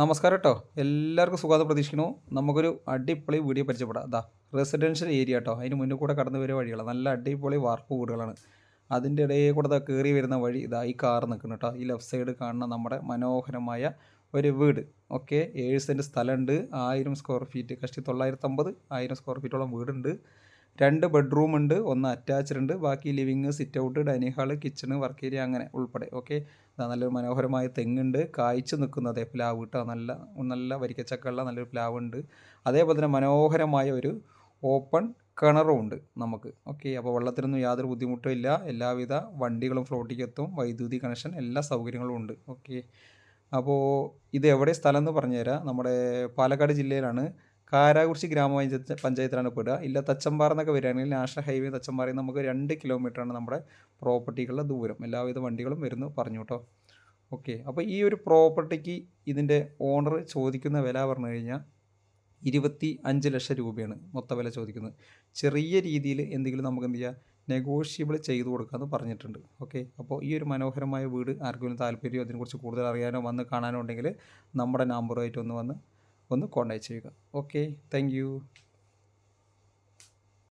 നമസ്കാരം കേട്ടോ എല്ലാവർക്കും സുഖാതെ പ്രതീക്ഷിക്കുന്നു. നമുക്കൊരു അടിപൊളി വീഡിയോ പരിചയപ്പെടാം. അതാ റെസിഡൻഷ്യൽ ഏരിയ കേട്ടോ അതിന് മുന്നിൽ കൂടെ കടന്നു വരുന്ന വഴികളാണ്. നല്ല അടിപൊളി വാർപ്പ് വീടുകളാണ്. അതിന്റെ ഇടയിൽ കൂടെ കയറി വരുന്ന വഴി ഇതാ ഈ കാർ നിൽക്കുന്നു കേട്ടോ ഈ ലെഫ്റ്റ് സൈഡ് കാണുന്ന നമ്മുടെ മനോഹരമായ ഒരു വീട്. ഓക്കെ ഏഴ് സെന്റ് സ്ഥലമുണ്ട്. ആയിരം സ്ക്വയർ ഫീറ്റ് കഷ്ടി തൊള്ളായിരത്തമ്പത് ആയിരം സ്ക്വയർ ഫീറ്റോളം വീടുണ്ട്. രണ്ട് ബെഡ്റൂം ഉണ്ട് ഒന്ന് അറ്റാച്ച്ഡ് ഉണ്ട് ബാക്കി living sit out dining hall kitchen work area അങ്ങനെ ഉൾപ്പെടെ. ഓക്കെ നല്ലൊരു മനോഹരമായ തെങ്ങുണ്ട്. കായ്ച്ചു നിൽക്കുന്നത് പ്ലാവ് കേട്ടോ. നല്ല നല്ല വരിക്കച്ചക്കള്ള നല്ലൊരു പ്ലാവ് ഉണ്ട്. അതേപോലെ തന്നെ മനോഹരമായ ഒരു ഓപ്പൺ കിണറും ഉണ്ട് നമുക്ക്. ഓക്കെ അപ്പോൾ വെള്ളത്തിനൊന്നും യാതൊരു ബുദ്ധിമുട്ടും ഇല്ല. എല്ലാവിധ വണ്ടികളും ഫ്ലോട്ടിക്ക് എത്തും. വൈദ്യുതി കണക്ഷൻ എല്ലാ സൗകര്യങ്ങളും ഉണ്ട്. ഓക്കെ അപ്പോൾ ഇത് എവിടെ സ്ഥലം എന്ന് പറഞ്ഞുതരാം. നമ്മുടെ പാലക്കാട് ജില്ലയിലാണ്. കാരാകുറിശി ഗ്രാമപഞ്ചായത്ത് പഞ്ചായത്തിലാണ് പെടുക. ഇല്ല തച്ചമ്പാറ എന്നൊക്കെ വരികയാണെങ്കിൽ നാഷണൽ ഹൈവേ തച്ചമ്പാറയിൽ നമുക്ക് രണ്ട് കിലോമീറ്ററാണ് നമ്മുടെ പ്രോപ്പർട്ടികളുടെ ദൂരം. എല്ലാവിധ വണ്ടികളും വരുന്നു പറഞ്ഞു കേട്ടോ. ഓക്കെ. അപ്പോൾ ഈ ഒരു പ്രോപ്പർട്ടിക്ക് ഇതിന്റെ ഓണർ ചോദിക്കുന്ന വില പറഞ്ഞു കഴിഞ്ഞാൽ ഇരുപത്തി അഞ്ച് ലക്ഷം രൂപയാണ് മൊത്ത വില ചോദിക്കുന്നത്. ചെറിയ രീതിയിൽ എന്തെങ്കിലും നമുക്ക് എന്ത് ചെയ്യാം? നെഗോഷ്യബിൾ ചെയ്തു കൊടുക്കാമെന്ന് പറഞ്ഞിട്ടുണ്ട്. ഓക്കെ. അപ്പോൾ ഈ ഒരു മനോഹരമായ വീട് ആർക്കെങ്കിലും താല്പര്യമോ അതിനെക്കുറിച്ച് കൂടുതൽ അറിയാനോ വന്ന് കാണാനോ ഉണ്ടെങ്കിൽ നമ്മുടെ നമ്പറുമായിട്ട് ഒന്ന് വന്ന് ഒന്ന് കോൺടാക്ട് ചെയ്യുക. Okay thank